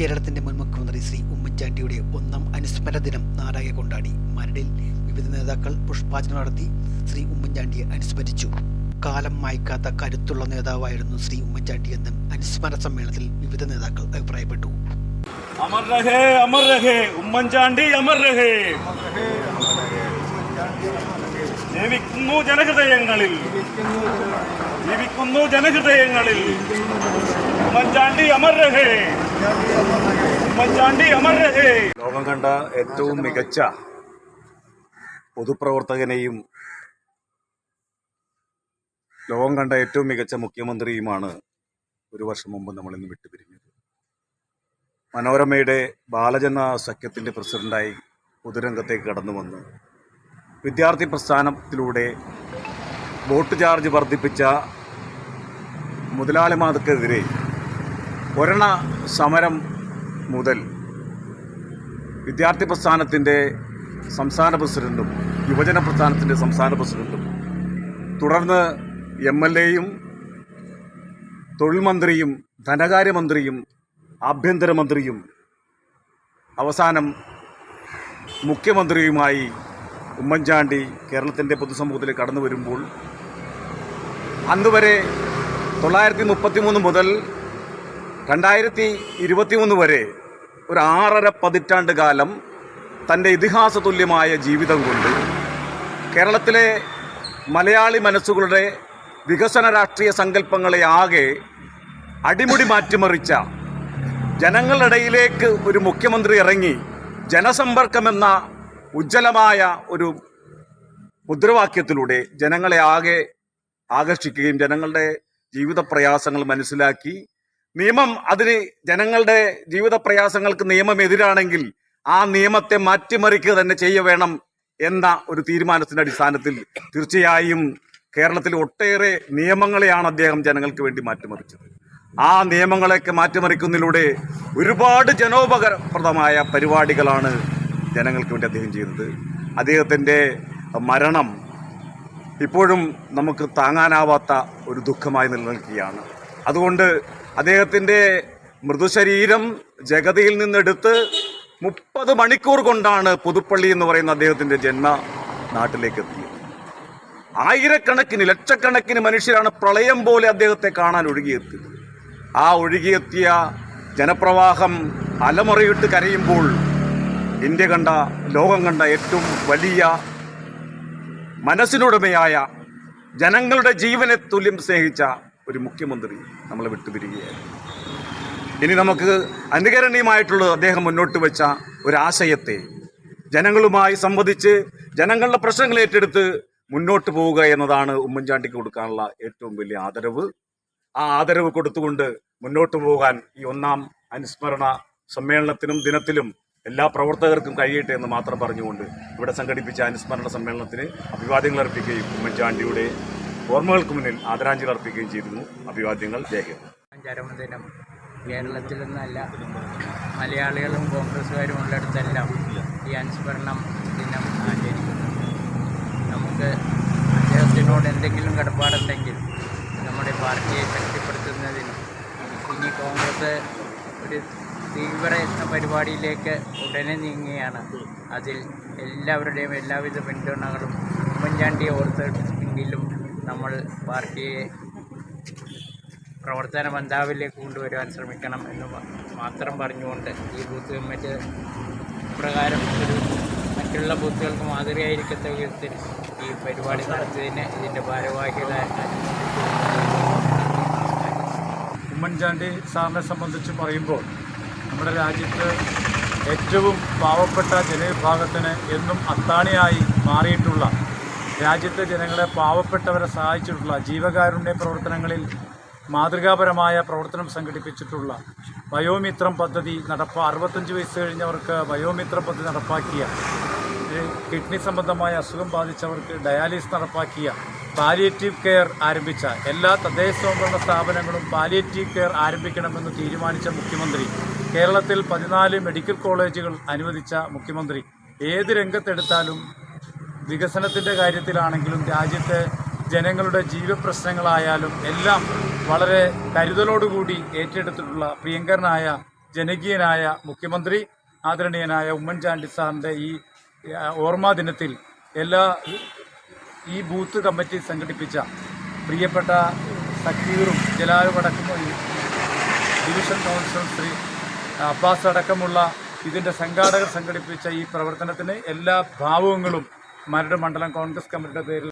കേരളത്തിന്റെ മുൻ മുഖ്യമന്ത്രി ശ്രീ ഉമ്മൻചാണ്ടിയുടെ ഒന്നാം അനുസ്മരണ ദിനം നാടാകെ കൊണ്ടാടി. മരടിൽ വിവിധ നേതാക്കൾ പുഷ്പാർച്ചന നടത്തി ശ്രീ ഉമ്മൻചാണ്ടിയെ അനുസ്മരിച്ചു. കാലം മായ്ക്കാത്ത കരുത്തുള്ള നേതാവായിരുന്നു ശ്രീ ഉമ്മൻചാണ്ടി എന്ന് അനുസ്മരണ സമ്മേളനത്തിൽ വിവിധ നേതാക്കൾ അഭിപ്രായപ്പെട്ടു. ജനഹൃദയങ്ങളിൽ. ജീവിക്കുന്നു ജനഹൃദയങ്ങളിൽ. ഉമ്മൻചാണ്ടി അമർ രഹേ. അമർ ലോകം കണ്ട ഏറ്റവും മികച്ച പൊതുപ്രവർത്തകനെയും ലോകം കണ്ട ഏറ്റവും മികച്ച മുഖ്യമന്ത്രിയുമാണ് ഒരു വർഷം മുമ്പ് നമ്മൾ ഇന്ന് വിട്ടുപിരിഞ്ഞത്. മനോരമയുടെ ബാലജന സഖ്യത്തിന്റെ പ്രസിഡന്റായി പൊതുരംഗത്തേക്ക് കടന്നു വന്ന് വിദ്യാർത്ഥി പ്രസ്ഥാനത്തിലൂടെ വോട്ട് ചാർജ് വർദ്ധിപ്പിച്ച മുതലാളിമാർക്കെതിരെ ഒരണ സമരം മുതൽ വിദ്യാർത്ഥി പ്രസ്ഥാനത്തിന്റെ സംസ്ഥാന പ്രസിഡന്റും യുവജന പ്രസ്ഥാനത്തിന്റെ സംസ്ഥാന പ്രസിഡന്റും തുടർന്ന് എം എൽ എയും തൊഴിൽ മന്ത്രിയും ധനകാര്യമന്ത്രിയും ആഭ്യന്തരമന്ത്രിയും അവസാനം മുഖ്യമന്ത്രിയുമായി ഉമ്മൻചാണ്ടി കേരളത്തിന്റെ പൊതുസമൂഹത്തിൽ കടന്നു വരുമ്പോൾ അന്ന് വരെ തൊള്ളായിരത്തി മുപ്പത്തി മൂന്ന് മുതൽ രണ്ടായിരത്തി ഇരുപത്തി മൂന്ന് വരെ ഒരു ആറര പതിറ്റാണ്ട് കാലം തന്റെ ഇതിഹാസ തുല്യമായ ജീവിതം കൊണ്ട് കേരളത്തിലെ മലയാളി മനസ്സുകളുടെ വികസന രാഷ്ട്രീയ സങ്കല്പങ്ങളെ ആകെ അടിമുടി മാറ്റിമറിച്ച ജനങ്ങളുടെ ഇടയിലേക്ക് ഒരു മുഖ്യമന്ത്രി ഇറങ്ങി ജനസമ്പർക്കമെന്ന ഉജ്ജ്വലമായ ഒരു മുദ്രാവാക്യത്തിലൂടെ ജനങ്ങളെ ആകെ ആകർഷിക്കുകയും ജനങ്ങളുടെ ജീവിത പ്രയാസങ്ങൾ മനസ്സിലാക്കി നിയമം അതിന് ജനങ്ങളുടെ ജീവിത പ്രയാസങ്ങൾക്ക് നിയമം എതിരാണെങ്കിൽ ആ നിയമത്തെ മാറ്റിമറിക്കുക തന്നെ ചെയ്യ വേണം എന്ന ഒരു തീരുമാനത്തിന്റെ അടിസ്ഥാനത്തിൽ തീർച്ചയായും കേരളത്തിൽ ഒട്ടേറെ നിയമങ്ങളെയാണ് അദ്ദേഹം ജനങ്ങൾക്ക് വേണ്ടി മാറ്റിമറിച്ചത്. ആ നിയമങ്ങളെയൊക്കെ മാറ്റിമറിക്കുന്നതിലൂടെ ഒരുപാട് ജനോപകരപ്രദമായ പരിപാടികളാണ് ജനങ്ങൾക്ക് വേണ്ടി അദ്ദേഹം ചെയ്തത്. അദ്ദേഹത്തിന്റെ മരണം ഇപ്പോഴും നമുക്ക് താങ്ങാനാവാത്ത ഒരു ദുഃഖമായി നിലനിൽക്കുകയാണ്. അതുകൊണ്ട് അദ്ദേഹത്തിന്റെ മൃദുശരീരം ജഗതിയിൽ നിന്നെടുത്ത് മുപ്പത് മണിക്കൂർ കൊണ്ടാണ് പുതുപ്പള്ളി എന്ന് പറയുന്ന അദ്ദേഹത്തിന്റെ ജന്മ നാട്ടിലേക്ക് എത്തിയത്. ആയിരക്കണക്കിന് ലക്ഷക്കണക്കിന് മനുഷ്യരാണ് പ്രളയം പോലെ അദ്ദേഹത്തെ കാണാൻ ഒഴുകിയെത്തിയത്. ആ ഒഴുകിയെത്തിയ ജനപ്രവാഹം അലമുറയിട്ട് കരയുമ്പോൾ ഇന്ത്യ കണ്ട ലോകം കണ്ട ഏറ്റവും വലിയ മനസ്സിനുടമയായ ജനങ്ങളുടെ ജീവനെ തുല്യം സ്നേഹിച്ച ഒരു മുഖ്യമന്ത്രി നമ്മളെ വിട്ടുപിരിയുകയായിരുന്നു ഇനി നമുക്ക് അനുകരണീയമായിട്ടുള്ളത് അദ്ദേഹം മുന്നോട്ട് വെച്ച ഒരാശയത്തെ ജനങ്ങളുമായി സംവദിച്ച് ജനങ്ങളുടെ പ്രശ്നങ്ങൾ ഏറ്റെടുത്ത് മുന്നോട്ട് പോവുക എന്നതാണ് ഉമ്മൻചാണ്ടിക്ക് കൊടുക്കാനുള്ള ഏറ്റവും വലിയ ആദരവ്. ആ ആദരവ് കൊടുത്തുകൊണ്ട് മുന്നോട്ട് പോകാൻ ഈ ഒന്നാം അനുസ്മരണ സമ്മേളനത്തിനും ദിനത്തിലും എല്ലാ പ്രവർത്തകർക്കും കഴിയട്ടെ എന്ന് മാത്രം പറഞ്ഞുകൊണ്ട് ഇവിടെ സംഘടിപ്പിച്ച അനുസ്മരണ സമ്മേളനത്തിന് അഭിവാദ്യങ്ങൾ അർപ്പിക്കുകയും ഉമ്മൻചാണ്ടിയുടെ ഓർമ്മകൾക്ക് മുന്നിൽ ആദരാഞ്ജലി അർപ്പിക്കുകയും ചെയ്തിരുന്നു. അഭിവാദ്യങ്ങൾ. രേഖ ചരമദിനം കേരളത്തിൽ നിന്നല്ല മലയാളികളും കോൺഗ്രസ്സുകാരും ഉള്ളിടത്തെല്ലാം ഈ അനുസ്മരണം ദിനം ആചരിക്കുന്നു. നമുക്ക് അദ്ദേഹത്തിനോട് എന്തെങ്കിലും കടപ്പാടുണ്ടെങ്കിൽ നമ്മുടെ പാർട്ടിയെ ശക്തിപ്പെടുത്തുന്നതിന് ഇനി കോൺഗ്രസ് ഒരു തീവ്രയത്ന പരിപാടിയിലേക്ക് ഉടനെ നീങ്ങുകയാണ്. അതിൽ എല്ലാവരുടെയും എല്ലാവിധ പിന്തുണകളും ഉമ്മൻചാണ്ടിയെ നമ്മൾ പാർട്ടിയെ പ്രവർത്തന ബന്ധാവിലേക്ക് കൊണ്ടുവരുവാൻ ശ്രമിക്കണം എന്ന് മാത്രം പറഞ്ഞുകൊണ്ട് ഈ ബൂത്ത് കമ്മിറ്റി പ്രകാരം ഒരു മറ്റുള്ള ബൂത്തുകൾക്ക് മാതൃകയായിരിക്കത്ത വിധത്തിൽ ഈ പരിപാടി നടത്തിയതിന് ഇതിന്റെ ഭാരവാഹികളായ ഉമ്മൻചാണ്ടി സാറിനെ സംബന്ധിച്ച് പറയുമ്പോൾ നമ്മുടെ രാജ്യത്ത് ഏറ്റവും പാവപ്പെട്ട ജനവിഭാഗത്തിന് എന്നും അത്താണിയായി മാറിയിട്ടുള്ള രാജ്യത്തെ ജനങ്ങളെ പാവപ്പെട്ടവരെ സഹായിച്ചിട്ടുള്ള ജീവകാരുണ്യ പ്രവർത്തനങ്ങളിൽ മാതൃകാപരമായ പ്രവർത്തനം സംഘടിപ്പിച്ചിട്ടുള്ള വയോമിത്രം പദ്ധതി നടപ്പ അറുപത്തഞ്ച് വയസ്സ് കഴിഞ്ഞവർക്ക് വയോമിത്രം പദ്ധതി നടപ്പാക്കിയ കിഡ്നി സംബന്ധമായ അസുഖം ബാധിച്ചവർക്ക് ഡയാലിസിസ് നടപ്പാക്കിയ പാലിയേറ്റീവ് കെയർ ആരംഭിച്ച എല്ലാ തദ്ദേശ സ്വയംഭരണ സ്ഥാപനങ്ങളും പാലിയേറ്റീവ് കെയർ ആരംഭിക്കണമെന്ന് തീരുമാനിച്ച മുഖ്യമന്ത്രി കേരളത്തിൽ പതിനാല് മെഡിക്കൽ കോളേജുകൾ അനുവദിച്ച മുഖ്യമന്ത്രി. ഏത് രംഗത്തെടുത്താലും വികസനത്തിന്റെ കാര്യത്തിലാണെങ്കിലും രാജ്യത്തെ ജനങ്ങളുടെ ജീവപ്രശ്നങ്ങളായാലും എല്ലാം വളരെ കരുതലോടുകൂടി ഏറ്റെടുത്തിട്ടുള്ള പ്രിയങ്കരനായ ജനകീയനായ മുഖ്യമന്ത്രി ആദരണീയനായ ഉമ്മൻചാണ്ടി സാറിന്റെ ഈ ഓർമ്മദിനത്തിൽ ഓർമ്മാ ദിനത്തിൽ എല്ലാ ഈ ബൂത്ത് കമ്മിറ്റി സംഘടിപ്പിച്ച പ്രിയപ്പെട്ട സക്കീറും ജലാലും അടക്കം ഡിവിഷൻ കൗൺസിലർ ശ്രീ അബ്ബാസ് അടക്കമുള്ള ഇതിന്റെ സംഘാടകർ സംഘടിപ്പിച്ച ഈ പ്രവർത്തനത്തിന് എല്ലാ ഭാവുകങ്ങളും മരട് മണ്ഡലം കോൺഗ്രസ് കമ്മിറ്റിയുടെ പേരിൽ